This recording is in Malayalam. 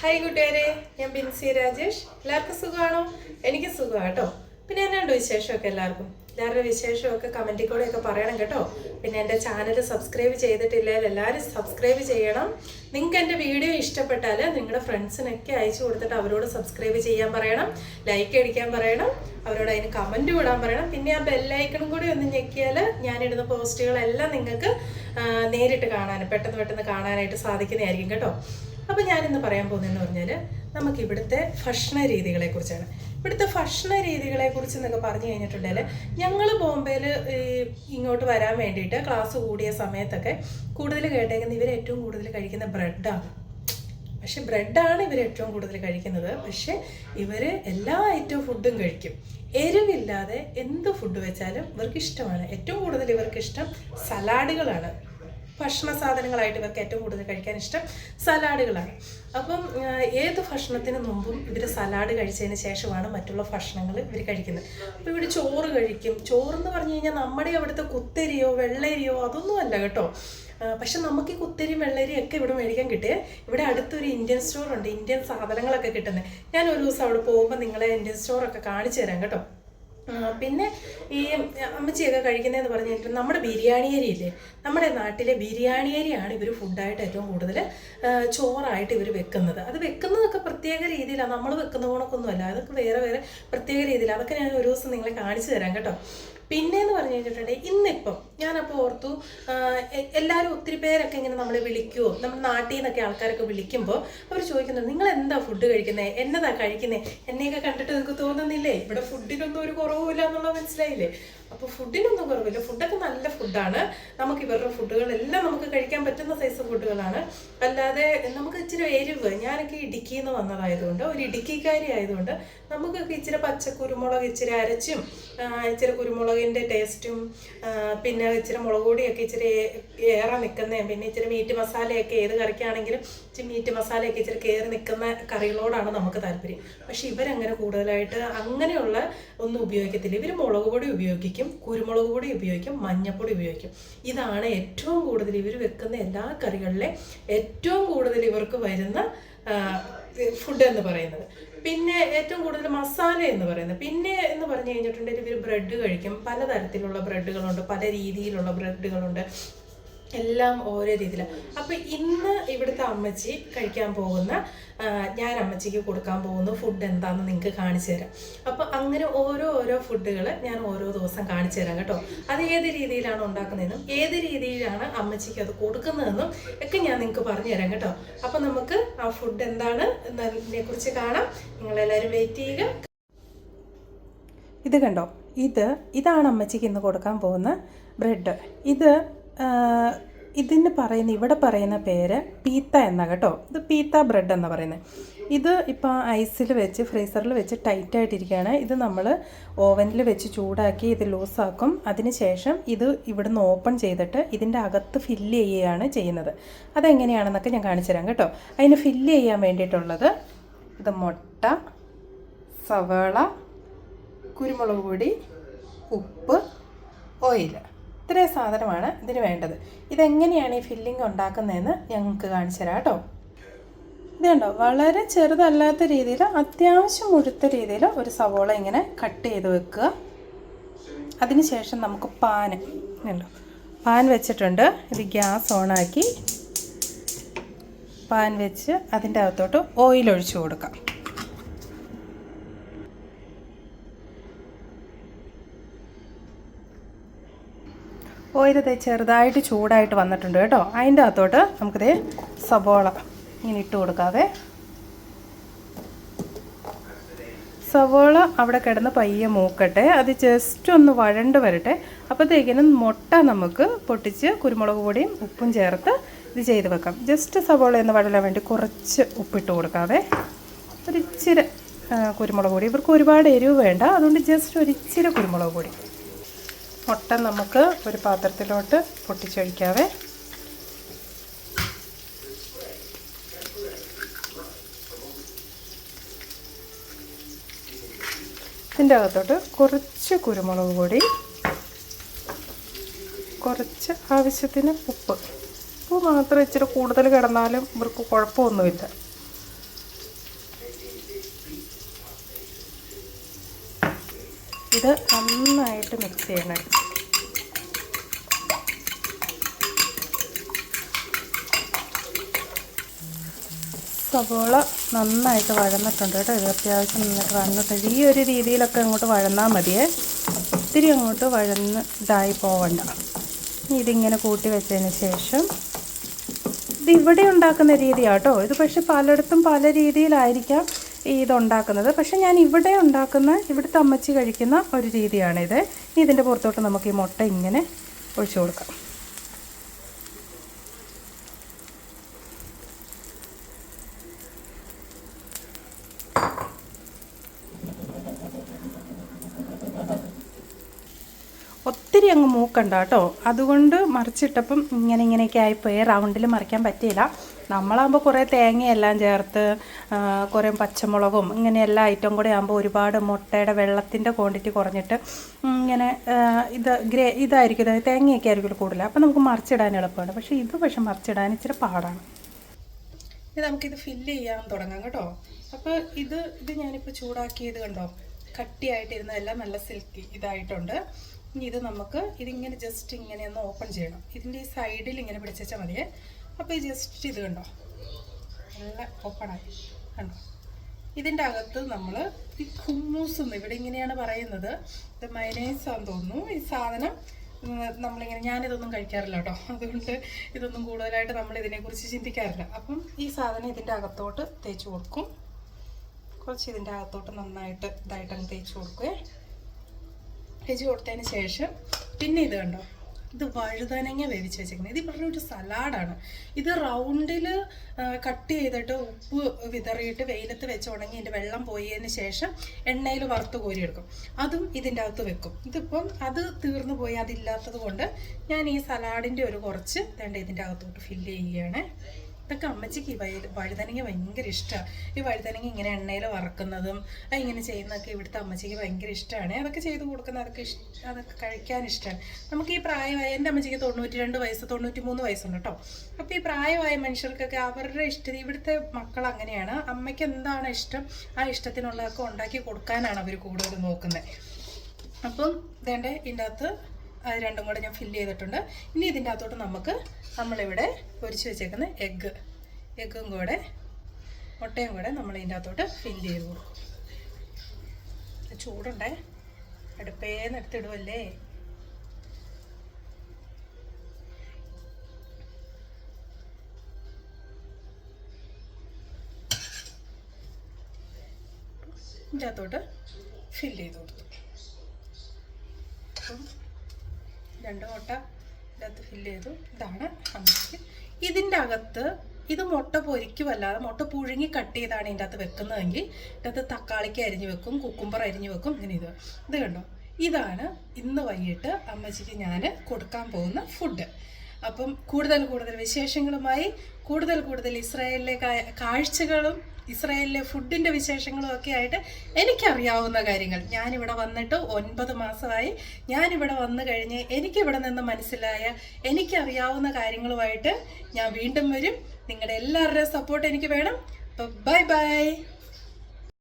ഹായ് കൂട്ടുകാരെ. ഞാൻ ബിൻസി രാജേഷ്. എല്ലാവർക്കും സുഖമാണോ? എനിക്ക് സുഖമാണ് കേട്ടോ. പിന്നെ എന്നാണ്ട് വിശേഷമൊക്കെ എല്ലാവർക്കും? എല്ലാവരുടെ വിശേഷമൊക്കെ കമന്റിൽ കൂടെ ഒക്കെ പറയണം കേട്ടോ. പിന്നെ എന്റെ ചാനൽ സബ്സ്ക്രൈബ് ചെയ്തിട്ടില്ലെങ്കിൽ എല്ലാവരും സബ്സ്ക്രൈബ് ചെയ്യണം. നിങ്ങൾക്ക് എന്റെ വീഡിയോ ഇഷ്ടപ്പെട്ടാൽ നിങ്ങളുടെ ഫ്രണ്ട്സിനൊക്കെ അയച്ചു കൊടുത്തിട്ട് അവരോട് സബ്സ്ക്രൈബ് ചെയ്യാൻ പറയണം. ലൈക്ക് അടിക്കാൻ പറയണം. അവരോട് അതിന് കമന്റ് വിടാൻ പറയണം. പിന്നെ ആ ബെല്ലൈക്കണും കൂടി ഒന്ന് ഞെക്കിയാൽ ഞാനിടുന്ന പോസ്റ്റുകളെല്ലാം നിങ്ങൾക്ക് നേരിട്ട് കാണാൻ പെട്ടെന്ന് പെട്ടെന്ന് കാണാനായിട്ട് സാധിക്കുന്നതായിരിക്കും കേട്ടോ. അപ്പോൾ ഞാനിന്ന് പറയാൻ പോകുന്നതെന്ന് പറഞ്ഞാൽ നമുക്ക് ഇവിടുത്തെ ഭക്ഷണ രീതികളെ കുറിച്ചാണ്. ഇവിടുത്തെ ഭക്ഷണ രീതികളെ കുറിച്ച് എന്നൊക്കെ പറഞ്ഞു കഴിഞ്ഞിട്ടുണ്ടെങ്കിൽ ഞങ്ങൾ ബോംബെയിൽ ഇങ്ങോട്ട് വരാൻ വേണ്ടിയിട്ട് ക്ലാസ് കൂടിയ സമയത്തൊക്കെ കൂടുതൽ കേട്ടേക്കുന്നത് ഇവർ ഏറ്റവും കൂടുതൽ കഴിക്കുന്ന ബ്രെഡാണ്. പക്ഷെ ബ്രെഡാണ് ഇവർ ഏറ്റവും കൂടുതൽ കഴിക്കുന്നത്. പക്ഷെ ഇവർ എല്ലാ ഐറ്റം ഫുഡും കഴിക്കും. എരിവില്ലാതെ എന്ത് ഫുഡ് വെച്ചാലും ഇവർക്ക് ഇഷ്ടമാണ് ഏറ്റവും കൂടുതൽ ഇവർക്ക് ഇഷ്ടം സലാഡുകളാണ്. ഭക്ഷണ സാധനങ്ങളായിട്ട് ഇവർക്ക് ഏറ്റവും കൂടുതൽ കഴിക്കാൻ ഇഷ്ടം സലാഡുകളാണ്. അപ്പം ഏത് ഭക്ഷണത്തിന് മുമ്പും ഇവർ സലാഡ് കഴിച്ചതിന് ശേഷമാണ് മറ്റുള്ള ഭക്ഷണങ്ങൾ ഇവർ കഴിക്കുന്നത്. അപ്പോൾ ഇവിടെ ചോറ് കഴിക്കും. ചോറ് എന്ന് പറഞ്ഞു കഴിഞ്ഞാൽ നമ്മുടെ അവിടുത്തെ കുത്തരിയോ വെള്ളരിയോ അതൊന്നും അല്ല കേട്ടോ. പക്ഷെ നമുക്ക് ഈ കുത്തരിയും വെള്ളരിയും ഒക്കെ ഇവിടെ മേടിക്കാൻ കിട്ടിയേ. ഇവിടെ അടുത്തൊരു ഇന്ത്യൻ സ്റ്റോറുണ്ട്. ഇന്ത്യൻ സാധനങ്ങളൊക്കെ കിട്ടുന്നത് ഞാൻ ഒരു ദിവസം അവിടെ പോകുമ്പോൾ നിങ്ങളെ ഇന്ത്യൻ സ്റ്റോറൊക്കെ കാണിച്ചു തരാം കേട്ടോ. പിന്നെ ഈ അമ്മച്ചിയൊക്കെ കഴിക്കുന്നതെന്ന് പറഞ്ഞു കഴിഞ്ഞാൽ നമ്മുടെ ബിരിയാണി അരി ഇല്ലേ നമ്മുടെ നാട്ടിലെ ബിരിയാണി അരിയാണ് ഇവർ ഫുഡായിട്ട് ഏറ്റവും കൂടുതൽ ചോറായിട്ട് ഇവർ വെക്കുന്നത്. അത് വെക്കുന്നതൊക്കെ പ്രത്യേക രീതിയിലാണ് നമ്മൾ വെക്കുന്ന കണക്കൊന്നുമല്ല. അതൊക്കെ വേറെ വേറെ പ്രത്യേക രീതിയിലാണ് അതൊക്കെ ഞാൻ ഒരു ദിവസം നിങ്ങളെ കാണിച്ചു തരാം കേട്ടോ. പിന്നെന്ന് പറഞ്ഞു കഴിഞ്ഞിട്ടുണ്ടെങ്കിൽ ഇന്നിപ്പം ഞാനപ്പോൾ ഓർത്തു എല്ലാവരും ഒത്തിരി പേരൊക്കെ ഇങ്ങനെ നമ്മൾ വിളിക്കുമോ നമ്മുടെ നാട്ടിൽ നിന്നൊക്കെ ആൾക്കാരൊക്കെ വിളിക്കുമ്പോൾ അവർ ചോദിക്കുന്നത് നിങ്ങൾ എന്താ ഫുഡ് കഴിക്കുന്നത് എന്നതാ കഴിക്കുന്നത് എന്നെയൊക്കെ കണ്ടിട്ട് നിങ്ങൾക്ക് തോന്നുന്നില്ലേ? ഇവിടെ ഫുഡിനൊന്നും ഒരു കുറവുമില്ല എന്നുള്ളത് മനസ്സിലായില്ലേ? അപ്പോൾ ഫുഡിനൊന്നും കുറവില്ല. ഫുഡൊക്കെ നല്ല ഫുഡാണ് നമുക്ക് ഇവരുടെ ഫുഡുകളെല്ലാം നമുക്ക് കഴിക്കാൻ പറ്റുന്ന സൈസ് ഫുഡുകളാണ് അല്ലാതെ നമുക്ക് ഇച്ചിരി എരിവ്. ഞാനൊക്കെ ഇടുക്കിയിൽ നിന്ന് വന്നതായതുകൊണ്ട് ഒരു ഇടുക്കിക്കാരി ആയതുകൊണ്ട് നമുക്കൊക്കെ ഇച്ചിരി പച്ചക്കുരുമുളക് ഇച്ചിരി അരച്ചും ഇച്ചിരി കുരുമുളകിന്റെ ടേസ്റ്റും പിന്നെ ഇച്ചിരി മുളക് പൊടിയൊക്കെ ഇച്ചിരി ഏറെ നിൽക്കുന്ന. പിന്നെ ഇച്ചിരി മീറ്റ് മസാലയൊക്കെ ഏത് കറിക്കാണെങ്കിലും ഇച്ചിരി മീറ്റ് മസാലയൊക്കെ ഇച്ചിരി കയറി നിൽക്കുന്ന കറികളോടാണ് നമുക്ക് താല്പര്യം. പക്ഷെ ഇവരങ്ങനെ കൂടുതലായിട്ട് അങ്ങനെയുള്ള ഒന്നും ഉപയോഗിക്കത്തില്ല. ഇവർ മുളക് പൊടി ഉപയോഗിക്കും. കുരുമുളക് പൊടി ഉപയോഗിക്കും മഞ്ഞപ്പൊടി ഉപയോഗിക്കും. ഇതാണ് ഏറ്റവും കൂടുതൽ ഇവർ വെക്കുന്ന എല്ലാ കറികളിലെ ഏറ്റവും കൂടുതൽ ഇവർക്ക് വരുന്ന ഫുഡ് എന്ന് പറയുന്നത്. പിന്നെ ഏറ്റവും കൂടുതൽ മസാല എന്ന് പറയുന്നത്. പിന്നെ എന്ന് പറഞ്ഞു കഴിഞ്ഞിട്ടുണ്ടെങ്കിൽ ഇവർ ബ്രെഡ് കഴിക്കും. പലതരത്തിലുള്ള ബ്രെഡുകളുണ്ട് പല രീതിയിലുള്ള ബ്രെഡുകളുണ്ട്. എല്ലാം ഓരോ രീതിയിലാണ് അപ്പോൾ ഇന്ന് ഇവിടുത്തെ അമ്മച്ചി കഴിക്കാൻ പോകുന്ന ഞാൻ അമ്മച്ചിക്ക് കൊടുക്കാൻ പോകുന്ന ഫുഡ് എന്താണെന്ന് നിങ്ങൾക്ക് കാണിച്ചു തരാം. അപ്പൊ അങ്ങനെ ഓരോ ഓരോ ഫുഡുകൾ ഞാൻ ഓരോ ദിവസം കാണിച്ചു തരാം കേട്ടോ. അത് ഏത് രീതിയിലാണ് ഉണ്ടാക്കുന്നതെന്നും ഏത് രീതിയിലാണ് അമ്മച്ചിക്ക് അത് കൊടുക്കുന്നതെന്നും ഒക്കെ ഞാൻ നിങ്ങൾക്ക് പറഞ്ഞു തരാം കേട്ടോ. അപ്പോൾ നമുക്ക് ആ ഫുഡ് എന്താണ് എന്നതിനെ കുറിച്ച് കാണാം. നിങ്ങളെല്ലാവരും വെയിറ്റ് ചെയ്യുക. ഇത് കണ്ടോ? ഇത് ഇതാണ് അമ്മച്ചിക്ക് ഇന്ന് കൊടുക്കാൻ പോകുന്ന ബ്രെഡ് ഇത് ഇതിന് പറയുന്ന ഇവിടെ പറയുന്ന പേര് പീത്ത എന്ന കേട്ടോ. ഇത് പീത്ത ബ്രെഡ് എന്ന് പറയുന്നത്. ഇത് ഇപ്പോൾ ഐസിൽ വെച്ച് ഫ്രീസറിൽ വെച്ച് ടൈറ്റായിട്ടിരിക്കുകയാണ് ഇത് നമ്മൾ ഓവനിൽ വെച്ച് ചൂടാക്കി ഇത് ലൂസാക്കും. അതിനുശേഷം ഇത് ഇവിടുന്ന് ഓപ്പൺ ചെയ്തിട്ട് ഇതിന്റെ അകത്ത് ഫില്ല് ചെയ്യുകയാണ് ചെയ്യുന്നത്. അതെങ്ങനെയാണെന്നൊക്കെ ഞാൻ കാണിച്ചു തരാം കേട്ടോ. അതിന് ഫില്ല് ചെയ്യാൻ വേണ്ടിയിട്ടുള്ളത് ഇത് മുട്ട സവാള കുരുമുളക് പൊടി ഉപ്പ് ഓയിൽ. ഇത്രയും സാധനമാണ് ഇതിന് വേണ്ടത്. ഇതെങ്ങനെയാണ് ഈ ഫില്ലിംഗ് ഉണ്ടാക്കുന്നതെന്ന് ഞങ്ങൾക്ക് കാണിച്ചു തരാം കേട്ടോ. ഇത് കണ്ടോ? വളരെ ചെറുതല്ലാത്ത രീതിയിൽ അത്യാവശ്യം മുഴുത്ത രീതിയിൽ ഒരു സവോള ഇങ്ങനെ കട്ട് ചെയ്ത് വെക്കുക. അതിനുശേഷം നമുക്ക് പാൻ കണ്ടോ? പാൻ വെച്ചിട്ടുണ്ട്. ഇത് ഗ്യാസ് ഓണാക്കി പാൻ വെച്ച് അതിന്റെ അകത്തോട്ട് ഓയിൽ ഒഴിച്ചു കൊടുക്കാം. ഓയിൽ ദേ ചെറുതായിട്ട് ചൂടായിട്ട് വന്നിട്ടുണ്ട് കേട്ടോ. അതിന്റെ അകത്തോട്ട് നമുക്കിത് സബോള ഇങ്ങനെ ഇട്ട് കൊടുക്കാവേ. സവോള അവിടെ കിടന്ന് പയ്യെ മൂക്കട്ടെ. അത് ജസ്റ്റ് ഒന്ന് വഴണ്ട് വരട്ടെ. അപ്പോഴത്തേക്കിനും മുട്ട നമുക്ക് പൊട്ടിച്ച് കുരുമുളക് പൊടിയും ഉപ്പും ചേർത്ത് ഇത് ചെയ്ത് വെക്കാം. ജസ്റ്റ് സവോള എന്ന് വഴലാൻ വേണ്ടി കുറച്ച് ഉപ്പിട്ട് കൊടുക്കാവേ. ഒരിച്ചിരി കുരുമുളക് പൊടി. ഇവർക്ക് ഒരുപാട് എരിവ് വേണ്ട. അതുകൊണ്ട് ജസ്റ്റ് ഒരിച്ചിരി കുരുമുളക് പൊടി. മുട്ട നമുക്ക് ഒരു പാത്രത്തിലോട്ട് പൊട്ടിച്ചൊഴിക്കാവേ. ഇതിന്റെ അകത്തോട്ട് കുറച്ച് കുരുമുളക് പൊടി കുറച്ച് ആവശ്യത്തിന് ഉപ്പ്. ഉപ്പ് മാത്രം ഇച്ചിരി കൂടുതൽ കിടന്നാലും ഇവർക്ക് കുഴപ്പമൊന്നുമില്ല. ഇത് നന്നായിട്ട് മിക്സ് ചെയ്യണം. സവോള നന്നായിട്ട് വഴന്നിട്ടുണ്ട് കേട്ടോ. ഇത് അത്യാവശ്യം നന്നായിട്ട് വഴന്നിട്ടുണ്ട്. ഈ ഒരു രീതിയിലൊക്കെ അങ്ങോട്ട് വഴന്നാൽ മതിയേ. ഒത്തിരി അങ്ങോട്ട് വഴന്ന് ഇതായി പോവണ്ട. ഇതിങ്ങനെ കൂട്ടി വെച്ചതിന് ശേഷം ഇത് ഇവിടെ ഉണ്ടാക്കുന്ന രീതിയാണ് കേട്ടോ. ഇത് പക്ഷെ പലയിടത്തും പല രീതിയിലായിരിക്കാം. ഇതുണ്ടാക്കുന്നത്. പക്ഷെ ഞാൻ ഇവിടെ ഉണ്ടാക്കുന്ന ഇവിടുത്തെ അമ്മച്ചി കഴിക്കുന്ന ഒരു രീതിയാണിത്. ഇനി ഇതിന്റെ പുറത്തോട്ട് നമുക്ക് ഈ മുട്ട ഇങ്ങനെ ഒഴിച്ചു കൊടുക്കാം. ഒത്തിരി അങ്ങ് മൂക്കണ്ട കേട്ടോ. അതുകൊണ്ട് മറിച്ചിട്ടപ്പം ഇങ്ങനെ ഇങ്ങനെയൊക്കെ ആയിപ്പോയി റൗണ്ടിൽ മറിക്കാൻ പറ്റിയില്ല. നമ്മളാകുമ്പോൾ കുറേ തേങ്ങയെല്ലാം ചേർത്ത് കുറേ പച്ചമുളകും ഇങ്ങനെ എല്ലാ ഐറ്റം കൂടെ ആകുമ്പോൾ ഒരുപാട് മുട്ടയുടെ വെള്ളത്തിന്റെ ക്വാണ്ടിറ്റി കുറഞ്ഞിട്ട് ഇങ്ങനെ ഇത് ഗ്രേ ഇതായിരിക്കും. തേങ്ങയൊക്കെ ആയിരിക്കും കൂടുതൽ അപ്പോൾ നമുക്ക് മറിച്ചിടാൻ എളുപ്പമാണ്. പക്ഷേ ഇത് പക്ഷേ മറിച്ചിടാൻ ഇച്ചിരി പാടാണ്. ഇത് നമുക്കിത് ഫില്ല് ചെയ്യാൻ തുടങ്ങാം കേട്ടോ. അപ്പോൾ ഇത് ഇത് ഞാനിപ്പോൾ ചൂടാക്കിയത് കണ്ടോ? കട്ടിയായിട്ടിരുന്നതെല്ലാം നല്ല സിൽക്കി ഇതായിട്ടുണ്ട്. ഇനി ഇത് നമുക്ക് ഇതിങ്ങനെ ജസ്റ്റ് ഇങ്ങനെ ഒന്ന് ഓപ്പൺ ചെയ്യണം. ഇതിന്റെ ഈ സൈഡിൽ ഇങ്ങനെ പിടിച്ചാൽ മതിയേ. അപ്പോൾ ജസ്റ്റ് ഇത് കണ്ടോ? നല്ല ഓപ്പണായി കണ്ടോ? ഇതിന്റെ അകത്ത് നമ്മൾ ഈ ഖുമ്മൂസ് എന്ന് ഇവിടെ ഇങ്ങനെയാണ് പറയുന്നത്. ഇത് മൈനേസ് ആണെന്ന് തോന്നുന്നു. ഈ സാധനം നമ്മളിങ്ങനെ ഞാനിതൊന്നും കഴിക്കാറില്ല കേട്ടോ. അതുകൊണ്ട് ഇതൊന്നും കൂടുതലായിട്ട് നമ്മൾ ഇതിനെക്കുറിച്ച് ചിന്തിക്കാറില്ല. അപ്പം ഈ സാധനം ഇതിന്റെ അകത്തോട്ട് തേച്ച് കൊടുക്കും. കുറച്ച് ഇതിന്റെ അകത്തോട്ട് നന്നായിട്ട് ഇതായിട്ടങ്ങ് തേച്ച് കൊടുക്കുക തേച്ച് കൊടുത്തതിന് ശേഷം പിന്നെ ഇത് കണ്ടോ? ഇത് വഴുതനങ്ങ വേവിച്ച് വെച്ചേക്കുന്നത്. ഇത് പറഞ്ഞ ഒരു സലാഡാണ് ഇത് റൗണ്ടിൽ കട്ട് ചെയ്തിട്ട് ഉപ്പ് വിതറിയിട്ട് വെയിലത്ത് വെച്ച് ഉണങ്ങി ഇതിന്റെ വെള്ളം പോയതിന് ശേഷം എണ്ണയിൽ വറുത്ത് കോരിയെടുക്കും. അതും ഇതിന്റെ അകത്ത് വെക്കും. ഇതിപ്പം അത് തീർന്നു പോയി അതില്ലാത്തത് കൊണ്ട് ഞാൻ ഈ സലാഡിന്റെ ഒരു കുറച്ച് വേണ്ട ഇതിന്റെ അകത്തോട്ട് ഫില്ല് ചെയ്യുകയാണ്. ഇതൊക്കെ അമ്മച്ചിക്ക് ഈ വഴു വഴുതനങ്ങ ഭയങ്കര ഇഷ്ടമാണ് ഈ വഴുതനങ്ങ ഇങ്ങനെ എണ്ണയിൽ വറക്കുന്നതും ഇങ്ങനെ ചെയ്യുന്നതൊക്കെ ഇവിടുത്തെ അമ്മച്ചിക്ക് ഭയങ്കര ഇഷ്ടമാണ് അതൊക്കെ ചെയ്ത് കൊടുക്കുന്നത് അതൊക്കെ ഇഷ്ടം അതൊക്കെ കഴിക്കാൻ ഇഷ്ടമാണ് നമുക്ക് ഈ പ്രായമായ എന്റെ അമ്മച്ചിക്ക് തൊണ്ണൂറ്റി രണ്ട് വയസ്സ് തൊണ്ണൂറ്റി മൂന്ന് വയസ്സുണ്ട് കേട്ടോ. അപ്പോൾ ഈ പ്രായമായ മനുഷ്യർക്കൊക്കെ അവരുടെ ഇഷ്ടം ഇവിടുത്തെ മക്കൾ അങ്ങനെയാണ്. അമ്മയ്ക്ക് എന്താണ് ഇഷ്ടം? ആ ഇഷ്ടത്തിനുള്ളതൊക്കെ ഉണ്ടാക്കി കൊടുക്കാനാണ് അവർ കൂടുതൽ നോക്കുന്നത്. അപ്പം വേണ്ട ഇതിന്റെ അകത്ത് അത് രണ്ടും കൂടെ ഞാൻ ഫില്ല് ചെയ്തിട്ടുണ്ട്. ഇനി ഇതിന്റെ അകത്തോട്ട് നമുക്ക് നമ്മളിവിടെ പൊരിച്ച് വെച്ചേക്കുന്ന എഗ്ഗ് എഗ്ഗും കൂടെ മുട്ടയും കൂടെ നമ്മൾ ഇതിന്റെ അകത്തോട്ട് ഫില്ല് ചെയ്ത് കൊടുക്കും. ചൂടുണ്ടേ? അടുപ്പേന്ന് എടുത്തിടുമല്ലേ ഇതിന്റെ അകത്തോട്ട് ഫില്ല് ചെയ്ത് കൊടുത്തു അപ്പം രണ്ട് മുട്ട ഇതിനകത്ത് ഫില്ല് ചെയ്തു. ഇതാണ് അമ്മയ്ക്ക്. ഇതിന്റെ അകത്ത് ഇത് മുട്ട പൊരിക്കുമല്ലാതെ മുട്ട പുഴുങ്ങി കട്ട് ചെയ്താണ് ഇതിന്റെ അകത്ത് വെക്കുന്നതെങ്കിൽ ഇതിനകത്ത് തക്കാളിക്ക് അരിഞ്ഞ് വെക്കും കുക്കുംബർ അരിഞ്ഞ് വെക്കും ഇങ്ങനെ ഇത്. ഇത് കണ്ടോ? ഇതാണ് ഇന്ന് വൈകിട്ട് അമ്മച്ചിക്ക് ഞാൻ കൊടുക്കാൻ പോകുന്ന ഫുഡ് അപ്പം കൂടുതൽ കൂടുതൽ വിശേഷങ്ങളുമായി കൂടുതൽ കൂടുതൽ ഇസ്രായേലിലെ കാഴ്ചകളും ഇസ്രായേലിലെ ഫുഡിന്റെ വിശേഷങ്ങളും ഒക്കെ ആയിട്ട് എനിക്കറിയാവുന്ന കാര്യങ്ങൾ. ഞാനിവിടെ വന്നിട്ട് ഒൻപത് മാസമായി. ഞാനിവിടെ വന്നു കഴിഞ്ഞ് എനിക്കിവിടെ നിന്ന് മനസ്സിലായ എനിക്കറിയാവുന്ന കാര്യങ്ങളുമായിട്ട് ഞാൻ വീണ്ടും വരും. നിങ്ങളുടെ എല്ലാവരുടെയും സപ്പോർട്ട് എനിക്ക് വേണം. Bye bye